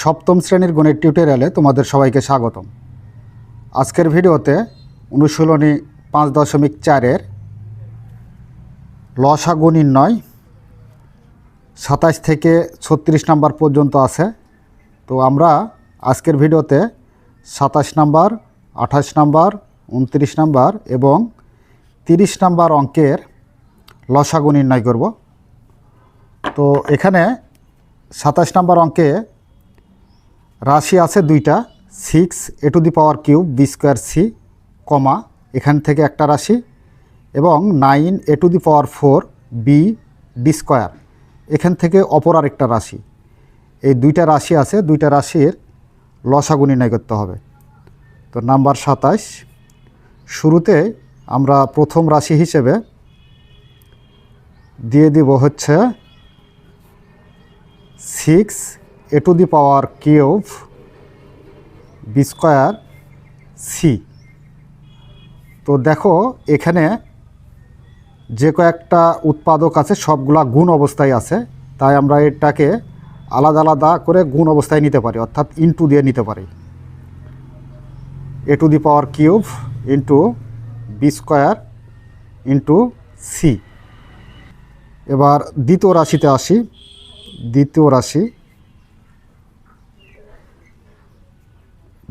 সপ্তম শ্রেণির গণিত টিউটোরিয়ালে তোমাদের সবাইকে স্বাগতম। আজকের ভিডিওতে অনুশীলনী পাঁচ দশমিক চারের লসাগু নির্ণয় সাতাশ থেকে ছত্রিশ নাম্বার পর্যন্ত আছে। তো আমরা আজকের ভিডিওতে সাতাশ নাম্বার, আঠাশ নাম্বার, উনত্রিশ নাম্বার এবং তিরিশ নাম্বার অঙ্কের লসাগু নির্ণয় করব। তো এখানে সাতাশ নাম্বার অঙ্কে রাশি আছে দুইটা six a to the power cube b square c comma এখান থেকে একটা রাশি এবং nine a to the power four b d square এখান থেকে অপর আরেকটা রাশি। এই দুইটা রাশি আছে, দুইটা রাশির লসাগু নির্ণয় করতে হবে। তো নাম্বার সাতাশ, শুরুতে আমরা প্রথম রাশি হিসেবে দিয়ে দিব হচ্ছে six a to the power cube b square c তো দেখো, এখানে যে কয়েকটা উৎপাদক আছে, সবগুলা গুণ অবস্থায় আছে। তাই আমরা এটাকে আলাদা আলাদা করে গুণ অবস্থায় নিতে পারি, অর্থাৎ ইনটু দিয়ে নিতে পারি। A to the power cube into b square into c এবার দ্বিতীয় রাশিতে আসি। দ্বিতীয় রাশি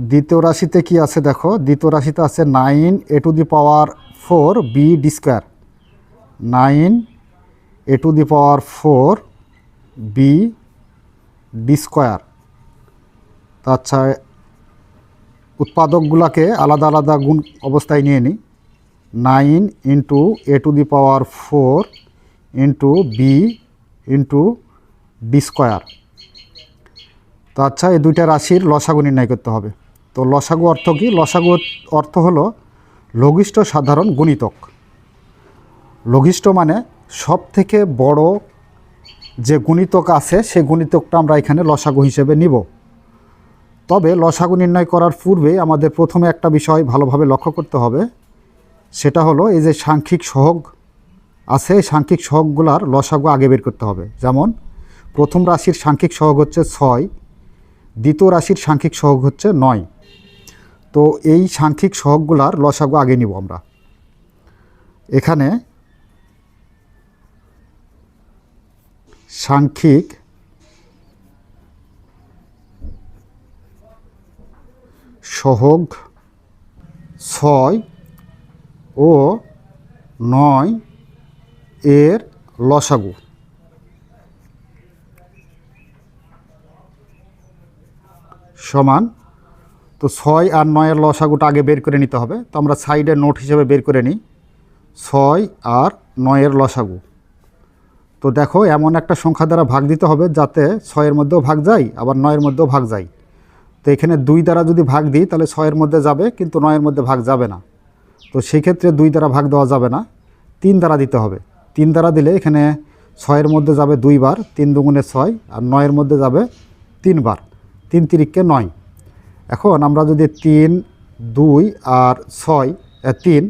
দ্বিতীয় রাশিতে কি আছে দেখো? দ্বিতীয় রাশিতে আছে nine a to the power four b d square nine a to the power four b d square আচ্ছা উৎপাদকগুলোকে আলাদা আলাদা গুণ অবস্থায় নিয়ে নিই nine into a to the power four into b into d square তো আচ্ছা এই দুইটা রাশির লসাগু নির্ণয় করতে হবে। তো লসাগু অর্থ কি? লসাগু অর্থ হলো লঘিষ্ঠ সাধারণ গুণিতক। লঘিষ্ঠ মানে সব থেকে বড় যে গুণিতক আছে, সে গুণিতকটা আমরা এখানে লসাগু হিসেবে নিব। তবে লসাগু নির্ণয় করার পূর্বে আমাদের প্রথমে একটা বিষয় ভালোভাবে লক্ষ্য করতে হবে। সেটা হলো এই যে সাংখ্যিক সহগ আছে, এই সাংখ্যিক সহগগুলার লসাগু আগে বের করতে হবে। যেমন, প্রথম রাশির সাংখ্যিক সহগ হচ্ছে ছয়, দ্বিতীয় রাশির সাংখ্যিক সহগ হচ্ছে নয়। তো এই সাংখ্যিক সহগগুলার লসাগু আগে নিব আমরা। এখানে সাংখ্যিক সহগ ছয় ও নয় এর লসাগু। সমান তো ছয় আর নয়ের লসাগুটা আগে বের করে নিতে হবে। তো আমরা সাইডে নোট হিসেবে বের করে নিই। ছয় আর নয়ের লসাগু তো দেখো, এমন একটা সংখ্যা দ্বারা ভাগ দিতে হবে যাতে ছয়ের মধ্যেও ভাগ যায়, আবার নয়ের মধ্যেও ভাগ যায়। তো এখানে দুই দ্বারা যদি ভাগ দিই, তাহলে ছয়ের মধ্যে যাবে, কিন্তু নয়ের মধ্যে ভাগ যাবে না। তো সেক্ষেত্রে দুই দ্বারা ভাগ দেওয়া যাবে না। তিন দ্বারা দিতে হবে। তিন দ্বারা দিলে এখানে ছয়ের মধ্যে যাবে দুইবার, তিন দুগুণে ছয়, আর নয়ের মধ্যে যাবে তিনবার। তিন তিরিককে নয়। এখন আমরা যদি তিন, দুই আর ছয় তিন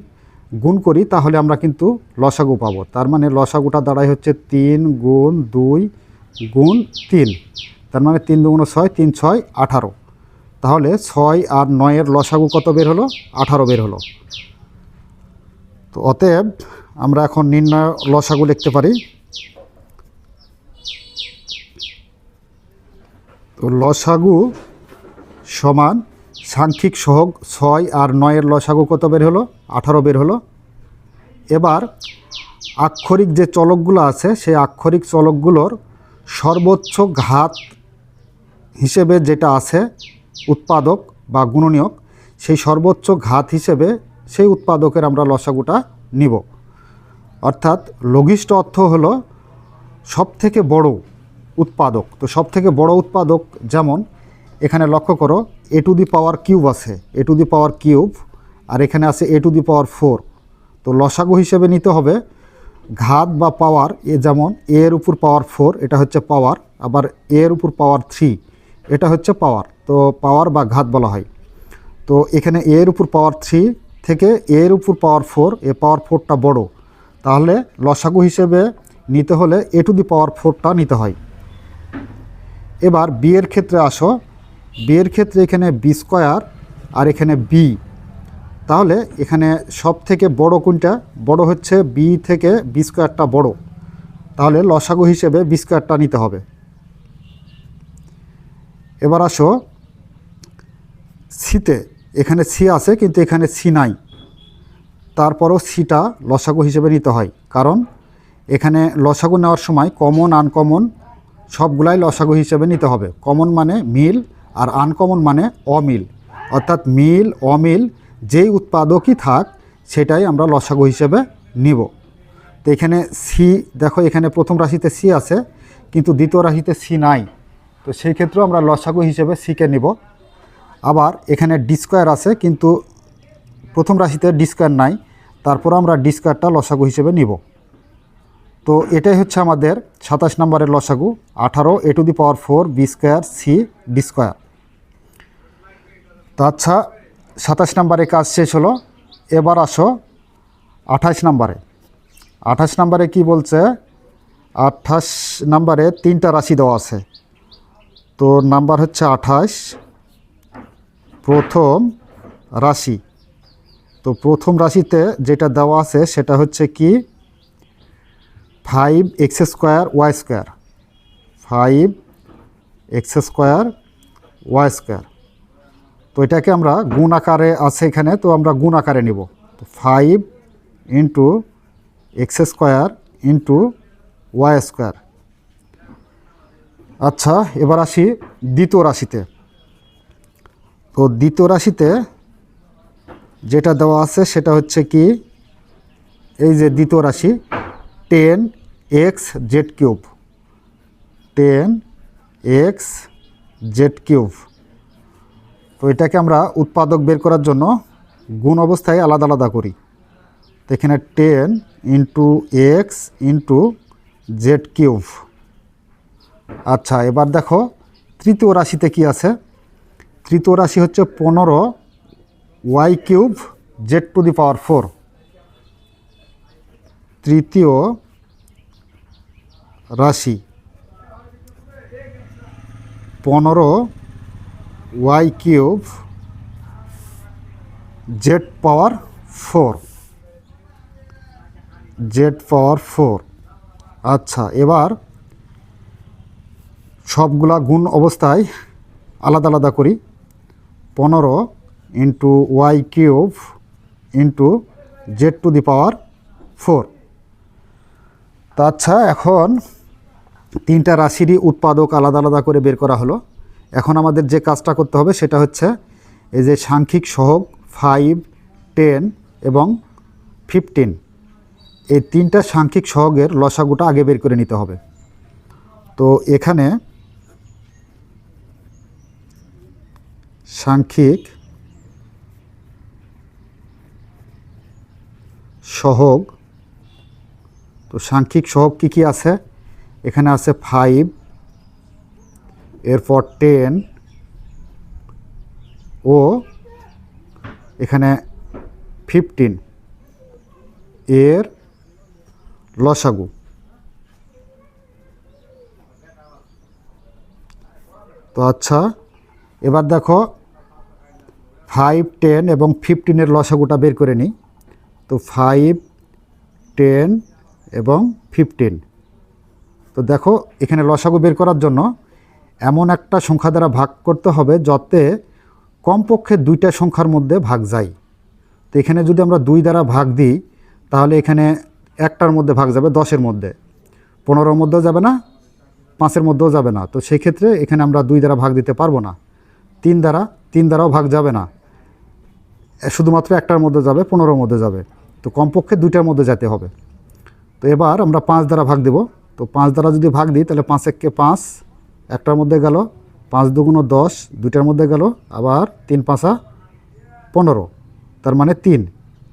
গুণ করি, তাহলে আমরা কিন্তু লসাগু পাবো। তার মানে লসাগুটা দাঁড়ায় হচ্ছে তিন গুণ দুই গুণ তিন। তার মানে তিন দুগুণ ছয়, তিন ছয় আঠারো। তাহলে ছয় আর নয়ের লসাগু কত বের হলো? আঠারো বের হলো। তো অতএব আমরা এখন নির্ণয় লসাগু লিখতে পারি। তো লসাগু সমান, সাংখ্যিক সহগ ছয় আর নয়ের লসাগু কত বের হলো? আঠারো বের হলো। এবার আক্ষরিক যে চলকগুলো আছে, সেই আক্ষরিক চলকগুলোর সর্বোচ্চ ঘাত হিসেবে যেটা আছে, উৎপাদক বা গুণনীয়ক, সেই সর্বোচ্চ ঘাত হিসেবে সেই উৎপাদকের আমরা লসাগুটা নিব। অর্থাৎ লঘিষ্ঠ অর্থ হলো সবথেকে বড় উৎপাদক। তো সব থেকে বড় উৎপাদক যেমন এখানে লক্ষ্য করো এ টু দি পাওয়ার কিউব আছে এ টু দি পাওয়ার কিউব আর এখানে আছে এ টু দি পাওয়ার ফোর তো লসাগু হিসেবে নিতে হবে, ঘাত বা পাওয়ার এ যেমন এ এর উপর পাওয়ার ফোর এটা হচ্ছে পাওয়ার আবার এ এর উপর পাওয়ার থ্রি এটা হচ্ছে পাওয়ার তো পাওয়ার বা ঘাত বলা হয়। তো এখানে এ এর উপর পাওয়ার থ্রি থেকে এ এর উপর পাওয়ার ফোর এ পাওয়ার ফোরটা বড়। তাহলে লসাগু হিসেবে নিতে হলে এ টু দি পাওয়ার ফোরটা নিতে হয়। এবার বিয়ের ক্ষেত্রে আসো বিয়ের ক্ষেত্রে এখানে বি স্কোয়ার আর এখানে বি। তাহলে এখানে সব থেকে বড় কোনটা? বড় হচ্ছে বি থেকে বি স্কোয়ারটা বড়। তাহলে লসাগু হিসেবে বি স্কোয়ারটা নিতে হবে। এবার আসো। সিতে, এখানে সি আছে কিন্তু এখানে সি নাই। তারপরও সিটা লসাগু হিসেবে নিতে হয়। কারণ এখানে লসাগু নেওয়ার সময় কমন আনকমন সবগুলাই লসাগু হিসেবে নিতে হবে। কমন মানে মিল আর আনকমন মানে অমিল। অর্থাৎ মিল, অমিল যেই উৎপাদকই থাক, সেটাই আমরা লসাগু হিসেবে নিব। তো এখানে সি দেখো এখানে প্রথম রাশিতে সি আছে, কিন্তু দ্বিতীয় রাশিতে সি নাই। তো সেই ক্ষেত্রেও আমরা লসাগু হিসেবে সিকে নিব। আবার এখানে ডি স্কোয়ার আছে, কিন্তু প্রথম রাশিতে ডি স্কোয়ার নাই তারপর আমরা ডি স্কোয়ারটা লসাগু হিসেবে নিব। তো এটাই হচ্ছে আমাদের সাতাশ নম্বরের লসাগু, আঠারো, a to the power four, b square, c, d square. তো আচ্ছা সাতাশ নম্বরে কাজ শেষ হলো। এবার আসো আঠাশ নম্বরে। আঠাশ নম্বরে কি বলছে? আঠাশ নম্বরে তিনটা রাশি দেওয়া আছে। তো নাম্বার হচ্ছে আঠাশ। প্রথম রাশি। তো প্রথম রাশিতে যেটা দেওয়া আছে সেটা হচ্ছে কি? Five x square y square. Five x square y square. তো এটাকে আমরা গুণ আকারে আছে এখানে, তো আমরা গুণ আকারে নিব। তো five into x square into y square আচ্ছা এবার আসি দ্বিতীয় রাশিতে। তো দ্বিতীয় রাশিতে যেটা দেওয়া আছে সেটা হচ্ছে কি, এই যে দ্বিতীয় রাশি ten x z cube ten x z cube তো এটাকে আমরা উৎপাদক বের করার জন্য গুণ অবস্থায় আলাদা আলাদা করি। তো এখানে ten into x into z cube আচ্ছা এবার দেখো তৃতীয় রাশিতে কি আছে? তৃতীয় রাশি হচ্ছে পনেরো y cube z to the power four তৃতীয় রাশি পনেরো y cube z power four z power four আচ্ছা এবার সবগুলা গুণ অবস্থায় আলাদা আলাদা করি। পনেরো into y cube into z to the power four তা আচ্ছা এখন তিনটা রাশিরই উৎপাদক আলাদা আলাদা করে বের করা হলো। এখন আমাদের যে কাজটা করতে হবে সেটা হচ্ছে এই যে সাংখ্যিক সহগ ফাইভ টেন এবং ফিফটিন এই তিনটা সাংখ্যিক সহগের লসাগুটা আগে বের করে নিতে হবে। তো এখানে সাংখ্যিক সহগ, তো সাংখ্যিক সহগ কী কী আছে? এখানে আছে ফাইভ এরপর টেন ও এখানে ফিফটিন এর লসাগু। তো আচ্ছা এবার দেখো ফাইভ টেন এবং ফিফটিনের লসাগুটা বের করে নিই। তো ফাইভ টেন এবং ফিফটিন তো দেখো এখানে লসাগু বের করার জন্য এমন একটা সংখ্যা দ্বারা ভাগ করতে হবে যাতে কমপক্ষে দুইটা সংখ্যার মধ্যে ভাগ যায়। তো এখানে যদি আমরা দুই দ্বারা ভাগ দিই, তাহলে এখানে একটার মধ্যে ভাগ যাবে দশের মধ্যে। পনেরোর মধ্যেও যাবে না, পাঁচের মধ্যেও যাবে না। তো সেই ক্ষেত্রে এখানে আমরা দুই দ্বারা ভাগ দিতে পারব না। তিন দ্বারা, তিন দ্বারাও ভাগ যাবে না। শুধুমাত্র একটার মধ্যে যাবে, পনেরোর মধ্যে যাবে। তো কমপক্ষে দুইটার মধ্যে যেতে হবে। তো এবার আমরা পাঁচ দ্বারা ভাগ দেব। তো পাঁচ দ্বারা যদি ভাগ দিই, তাহলে পাঁচ এককে পাঁচ একটার মধ্যে গেল পাঁচ দুগুণ দশ, দুইটার মধ্যে গেল আবার তিন পাঁচা পনেরো, তার মানে তিন।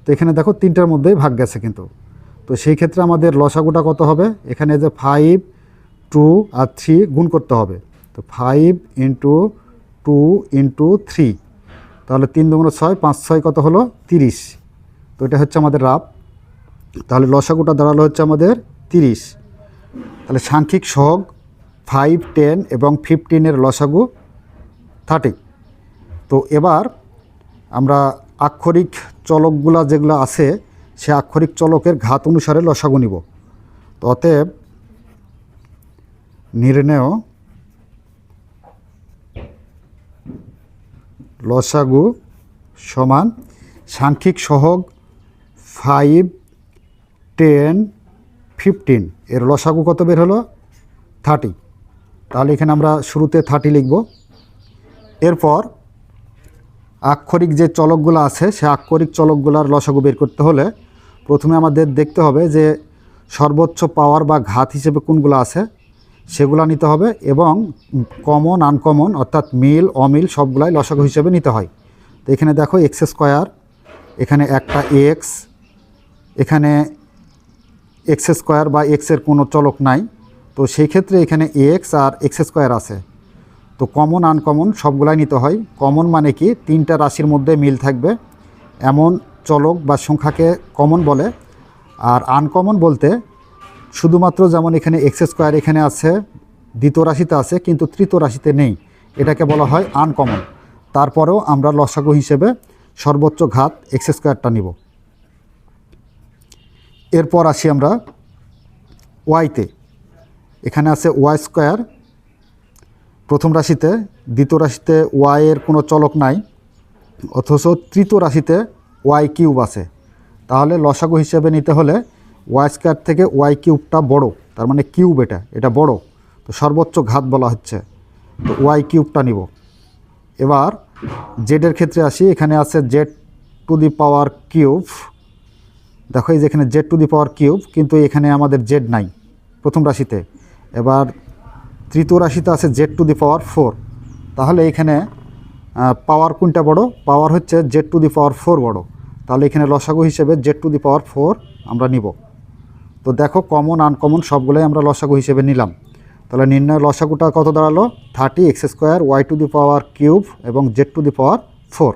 তো এখানে দেখো তিনটার মধ্যেই ভাগ গেছে কিন্তু। তো সেই ক্ষেত্রে আমাদের লসাগুটা কত হবে? এখানে যে ফাইভ টু আর থ্রি গুণ করতে হবে। তো five into two into three তাহলে তিন দুগুণ ছয়, পাঁচ ছয় কত হলো? তিরিশ। তো এটা হচ্ছে আমাদের রাব তাহলে লসাগুটা দাঁড়াল হচ্ছে আমাদের তিরিশ। তাহলে সাংখ্যিক সহগ ফাইভ, টেন এবং ফিফটিনের লসাগু থার্টি। তো এবার আমরা আক্ষরিক চলকগুলা যেগুলো আছে, সে আক্ষরিক চলকের ঘাত অনুসারে লসাগু নিব। অতএব নির্ণেয় লসাগু সমান সাংখ্যিক সহগ ফাইভ, টেন, ফিফটিন। এর লসাগু কত বের হলো? থার্টি। তাহলে এখানে আমরা শুরুতে থার্টি লিখব। এরপর আক্ষরিক যে চলকগুলো আছে, সে আক্ষরিক চলকগুলোর লসাগু বের করতে হলে প্রথমে আমাদের দেখতে হবে যে সর্বোচ্চ পাওয়ার বা ঘাত হিসেবে কোনগুলো আছে, সেগুলো নিতে হবে এবং কমন আনকমন অর্থাৎ মিল অমিল সবগুলাই লসাগু হিসেবে নিতে হয়। তো এখানে দেখো এক্স স্কোয়ার এখানে একটা এক্স এখানে এক্স স্কোয়ার বা এক্সের কোনো চলক নাই। তো সেই ক্ষেত্রে এখানে এক্স আর এক্স স্কোয়ার আছে। তো কমন আনকমন সবগুলাই নিতে হয়। কমন মানে কি? তিনটা রাশির মধ্যে মিল থাকবে। এমন চলক বা সংখ্যাকে কমন বলে। আর আনকমন বলতে শুধুমাত্র যেমন এখানে এক্স স্কোয়ার এখানে আছে, দ্বিতীয় রাশিতে আছে, কিন্তু তৃতীয় রাশিতে নেই। এটাকে বলা হয় আনকমন তারপরেও আমরা লসাগু হিসেবে সর্বোচ্চ ঘাত এক্স স্কোয়ারটা নিব। এরপর আসি আমরা ওয়াইতে এখানে আছে ওয়াই স্কোয়ার, প্রথম রাশিতে, দ্বিতীয় রাশিতে ওয়াইয়ের কোনো চলক নাই, অথচ তৃতীয় রাশিতে ওয়াই কিউব আছে। তাহলে লসাগু হিসেবে নিতে হলে ওয়াই স্কোয়ার থেকে ওয়াই কিউবটা বড়, তার মানে কিউব এটা এটা বড়। তো সর্বোচ্চ ঘাত বলা হচ্ছে, তো ওয়াই কিউবটা নিব। এবার জেডের ক্ষেত্রে আসি, এখানে আছে z to the power cube. দেখো এই যে এখানে z to the power cube, কিন্তু এখানে আমাদের জেড নাই, প্রথম রাশিতে। এবার তৃতীয় রাশিতে আছে z to the power four তাহলে এখানে পাওয়ার কোনটা বড়? পাওয়ার হচ্ছে z to the power four বড়। তাহলে এখানে লসাগু হিসেবে z to the power four আমরা নিব। তো দেখো কমন আনকমন সবগুলোই আমরা লসাগু হিসেবে নিলাম। তাহলে নির্ণয় লসাগুটা কত দাঁড়াল? Thirty x square y to the power cube এবং z to the power four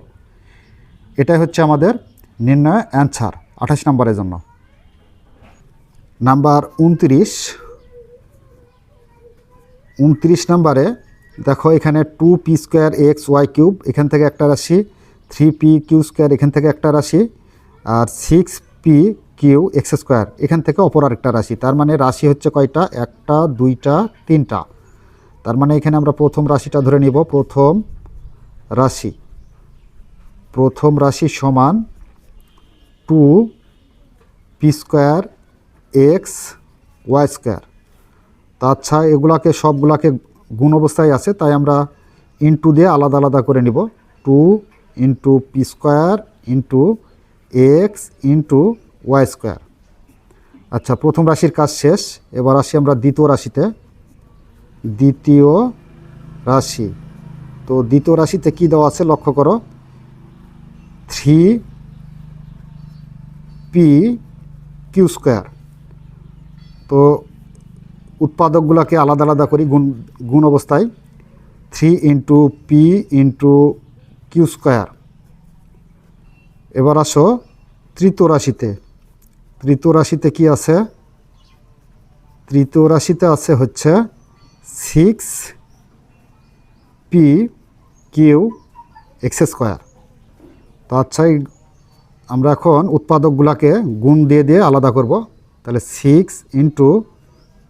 এটাই হচ্ছে আমাদের নির্ণয় অ্যান্সার আঠাশ নম্বরের জন্য। নাম্বার উনত্রিশ। উনত্রিশ নম্বরে। দেখো, এখানে two p square x y cube এখান থেকে একটা রাশি থ্রি পি কিউ স্কোয়ার এখান থেকে একটা রাশি, আর six p q x square এখান থেকে অপর আরেকটা রাশি। তার মানে রাশি হচ্ছে কয়টা? একটা, দুইটা, তিনটা। তার মানে এখানে আমরা প্রথম রাশিটা ধরে নিব, প্রথম রাশি। প্রথম রাশি সমান two p square x y square তা আচ্ছা এগুলাকে সবগুলাকে গুণ অবস্থায় আছে, তাই আমরা ইনটু দিয়ে আলাদা আলাদা করে নিব। Two into p square into x into y square আচ্ছা প্রথম রাশির কাজ শেষ, এবার আসি আমরা দ্বিতীয় রাশিতে। দ্বিতীয় রাশি। তো দ্বিতীয় রাশিতে কী দেওয়া আছে লক্ষ্য করো। থ্রি পি কিউ স্কোয়ার তো উৎপাদকগুলোকে আলাদা আলাদা করি গুণ গুণ অবস্থায়, three into p into q square. এবার আসো তৃতীয় রাশিতে। তৃতীয় রাশিতে কি আছে? তৃতীয় রাশিতে আছে হচ্ছে six p q x square. তো আচ্ছা আমরা এখন উৎপাদকগুলোকে গুণ দিয়ে দিয়ে আলাদা করব। তাহলে six into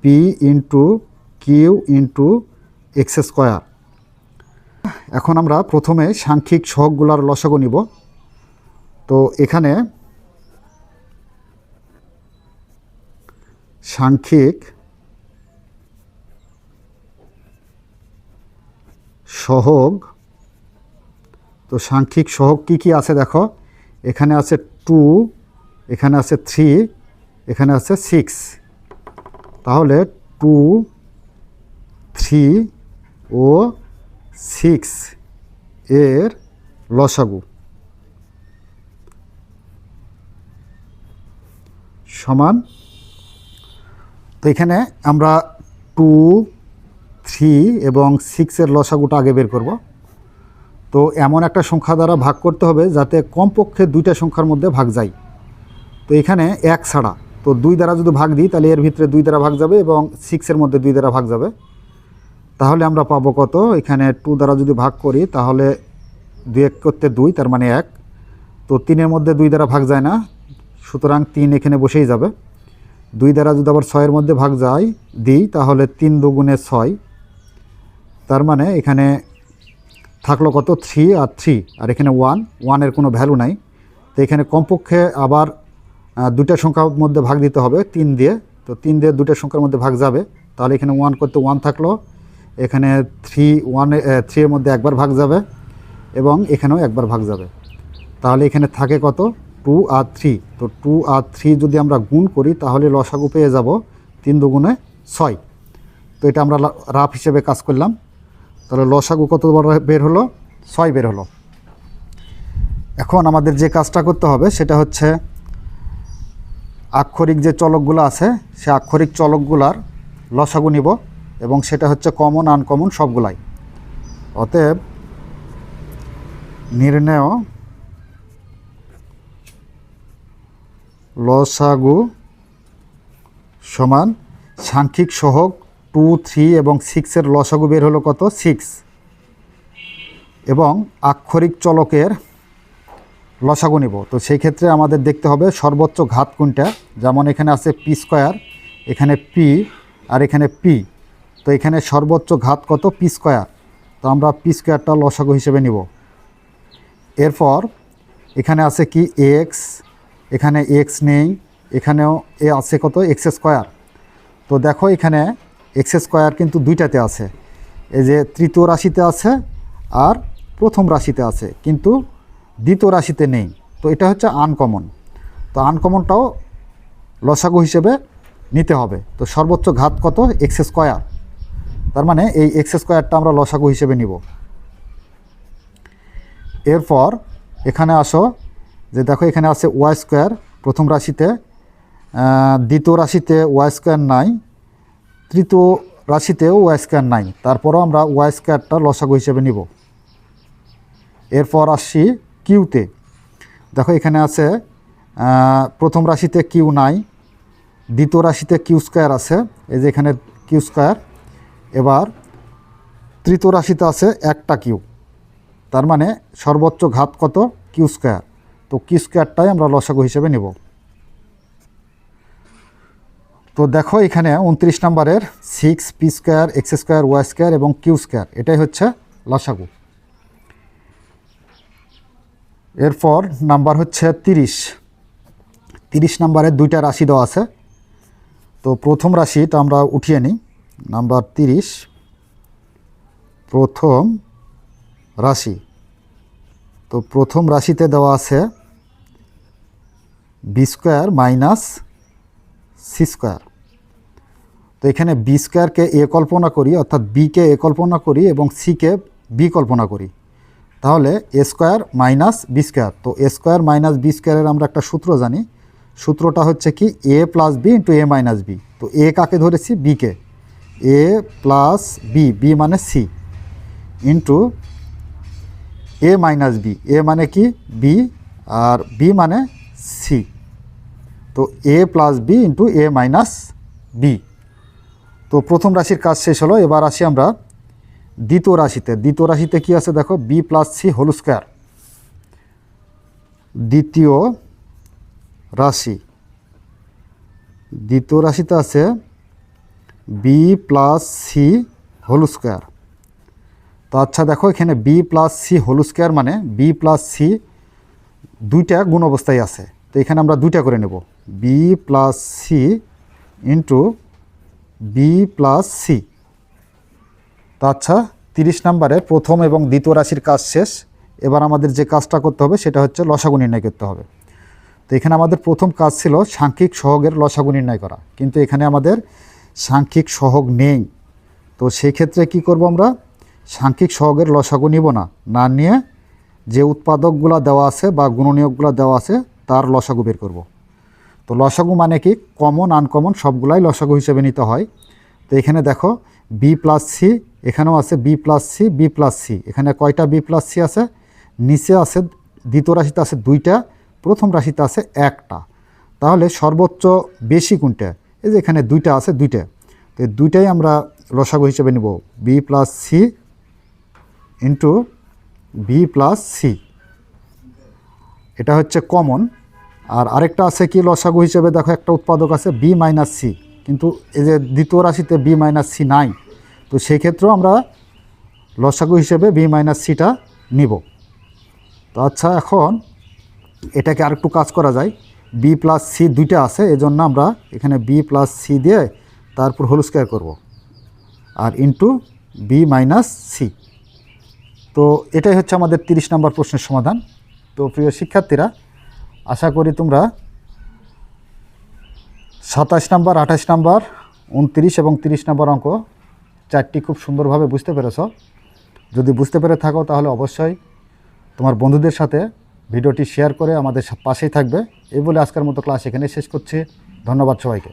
p into q into x square এখন আমরা প্রথমে সাংখ্যিক সহগগুলার লসাগু নিব। তো এখানে সাংখ্যিক সহগ, তো সাংখ্যিক সহগ কি কি আছে দেখো? এখানে আছে টু এখানে আছে থ্রি এখানে আছে সিক্স তাহলে টু থ্রি ও সিক্স এর লসাগু। সমান। তো এখানে আমরা টু থ্রি এবং সিক্সের লসাগুটা আগে বের করব। তো এমন একটা সংখ্যা দ্বারা ভাগ করতে হবে যাতে কমপক্ষে দুইটা সংখ্যার মধ্যে ভাগ যায়। তো এখানে এক ছাড়া। তো দুই দ্বারা যদি ভাগ দিই, তাহলে এর ভিতরে দুই দ্বারা ভাগ যাবে এবং সিক্সের মধ্যে দুই দ্বারা ভাগ যাবে। তাহলে আমরা পাবো কত? এখানে টু দ্বারা যদি ভাগ করি, তাহলে দুই এক করতে দুই, তার মানে এক। তো তিনের মধ্যে দুই দ্বারা ভাগ যায় না, সুতরাং তিন এখানে বসেই যাবে। দুই দ্বারা যদি আবার ছয়ের মধ্যে ভাগ যায়, দিই, তাহলে তিন দুগুণে ছয়। তার মানে এখানে থাকল কত? থ্রি আর থ্রি আর এখানে ওয়ান ওয়ানের কোনো ভ্যালু নাই। তো এখানে কমপক্ষে আবার দুটা সংখ্যার মধ্যে ভাগ দিতে হবে, তিন দিয়ে। তো তিন দিয়ে দুটা সংখ্যার মধ্যে ভাগ যাবে। তাহলে এখানে ওয়ান করতে ওয়ান থাকল। এখানে থ্রি ওয়ানে থ্রি এর মধ্যে একবার ভাগ যাবে এবং এখানেও একবার ভাগ যাবে। তাহলে এখানে থাকে কত? টু আর থ্রি তো টু আর থ্রি যদি আমরা গুণ করি, তাহলে লসাগু পেয়ে যাব তিন দুগুণে ছয়। তো এটা আমরা রাফ হিসেবে কাজ করলাম। তাহলে লসাগু কত বের হলো? ছয় বের হলো। এখন আমাদের যে কাজটা করতে হবে, সেটা হচ্ছে আক্ষরিক যে চলকগুলো আছে, সে আক্ষরিক চলকগুলার লসাগু নিব এবং সেটা হচ্ছে কমন আনকমন সবগুলাই। অতএব নির্ণয় লসাগু সমান সাংখ্যিক সহগ টু থ্রি এবং সিক্সের লসাগু বের হলো কত? সিক্স এবং আক্ষরিক চলকের লসাগু নিব। তো সেই ক্ষেত্রে আমাদের দেখতে হবে সর্বোচ্চ ঘাত কোনটা? যেমন এখানে আছে পি স্কোয়ার, এখানে পি আর এখানে পি। তো এখানে সর্বোচ্চ ঘাত কত? P square. তো আমরা পি স্কোয়ারটা লসাগু হিসেবে নিব। এরপর এখানে আছে কি? এক্স এখানে এক্স নেই, এখানেও এ আছে কত? X square. তো দেখো এখানে এক্স স্কোয়ার কিন্তু দুইটাতে আছে। এই যে তৃতীয় রাশিতে আছে আর প্রথম রাশিতে আছে। কিন্তু দ্বিতীয় রাশিতে নেই। তো এটা হচ্ছে আনকমন তো আনকমনটাও লসাগু হিসেবে নিতে হবে। তো সর্বোচ্চ ঘাত কত? এক্স স্কোয়ার তার মানে এই এক্স স্কোয়ারটা আমরা লসাগু হিসেবে নিব। এরপর এখানে আসো যে দেখো এখানে আছে ওয়াই স্কোয়ার প্রথম রাশিতে। দ্বিতীয় রাশিতে ওয়াই স্কোয়ার নাই। তৃতীয় রাশিতেও ওয়াই স্কোয়ার নাই। তারপরও আমরা ওয়াই স্কোয়ারটা লসাগু হিসেবে নিব। এরপর আসছি কিউতে। দেখো, এখানে আছে প্রথম রাশিতে কিউ নাই, দ্বিতীয় রাশিতে কিউ স্কোয়ার আছে, এই যে এখানে কিউ স্কোয়ার। এবার তৃতীয় রাশিতে আছে একটা কিউ, তার মানে সর্বোচ্চ ঘাত কত? Q square. তো কিউ স্কোয়ারটাই আমরা লসাগু হিসেবে নেব। তো দেখো, এখানে উনত্রিশ নম্বরের six p square x square y square এবং কিউ স্কোয়ার, এটাই হচ্ছে লসাগু। এরপর নাম্বার হচ্ছে তিরিশ। তিরিশ নাম্বারে দুইটা রাশি দেওয়া আছে। তো প্রথম রাশিটা আমরা উঠিয়ে নিই। নাম্বার তিরিশ, প্রথম রাশি। তো প্রথম রাশিতে দেওয়া আছে b square minus c square. তো এখানে বি স্কোয়ারকে এ কল্পনা করি, অর্থাৎ বিকে এ কল্পনা করি এবং সিকে বি কল্পনা করি। তাহলে a square minus b square তো এ স্কোয়ার মাইনাস বি স্কোয়ারের আমরা একটা সূত্র জানি। সূত্রটা হচ্ছে কি a plus b into a minus b তো এ কাকে ধরেছি? বিকে এ প্লাস বি বি মানে c into a minus b a মানে কি? বি আর বি মানে সি তো a plus b into a minus b তো প্রথম রাশির কাজ শেষ হলো। এবার আসি আমরা দ্বিতীয় রাশিতে। দ্বিতীয় রাশিতে কি আছে দেখো? B plus c whole square দ্বিতীয় রাশি। দ্বিতীয় রাশিতে আছে b plus c whole square তো আচ্ছা দেখো, এখানে b plus c whole square মানে বি প্লাস সি দুইটা গুণ অবস্থায় আছে। তো এখানে আমরা দুইটা করে নেব। B plus c into b plus c আচ্ছা তিরিশ নাম্বারে প্রথম এবং দ্বিতীয় রাশির কাজ শেষ। এবার আমাদের যে কাজটা করতে হবে সেটা হচ্ছে লসাগু নির্ণয় করতে হবে। তো এখানে আমাদের প্রথম কাজ ছিল সাংখ্যিক সহগের লসাগু নির্ণয় করা। কিন্তু এখানে আমাদের সাংখ্যিক সহগ নেই। তো সেই ক্ষেত্রে কি করব আমরা? সাংখ্যিক সহগের লসাগু নিব না। না নিয়ে যে উৎপাদকগুলো দেওয়া আছে বা গুণনীয়কগুলো দেওয়া আছে, তার লসাগু বের করব। তো লসাগু মানে কি? কমন, আনকমন সবগুলাই লসাগু হিসেবে নিতে হয়। তো এখানে দেখো বি প্লাস সি এখানেও আছে b plus c b plus c এখানে কয়টা বি প্লাস সি আছে? নিচে আছে, দ্বিতীয় রাশিতে আছে দুইটা, প্রথম রাশিতে আছে একটা। তাহলে সর্বোচ্চ বেশি কোনটা? এই যে এখানে দুইটা আছে, দুইটা। তো এই দুইটাই আমরা লসাগু হিসেবে নিব। B plus c into b plus c এটা হচ্ছে কমন। আর আরেকটা আছে কি লসাগু হিসেবে? দেখো একটা উৎপাদক আছে বি মাইনাস সি কিন্তু এই যে দ্বিতীয় রাশিতে বি মাইনাস সি নাই। তো সেই ক্ষেত্রেও আমরা লসাগু হিসেবে বি মাইনাস সিটা নিব। তো আচ্ছা এখন এটাকে আরেকটু কাজ করা যায়। বি প্লাস সি দুইটা আছে, এজন্য আমরা এখানে বি প্লাস সি দিয়ে তারপর হোল স্কোয়ার করব। আর ইন্টু বি মাইনাস সি তো এটাই হচ্ছে আমাদের তিরিশ নম্বর প্রশ্নের সমাধান। তো প্রিয় শিক্ষার্থীরা, আশা করি তোমরা সাতাশ নাম্বার, আঠাশ নাম্বার উনত্রিশ এবং তিরিশ নম্বর অঙ্ক চারটি খুব সুন্দরভাবে বুঝতে পেরেছ। যদি বুঝতে পেরে থাকো, তাহলে অবশ্যই তোমার বন্ধুদের সাথে ভিডিওটি শেয়ার করে আমাদের পাশেই থাকবে। এই বলে আজকের মতো ক্লাস এখানে শেষ করছি। ধন্যবাদ সবাইকে।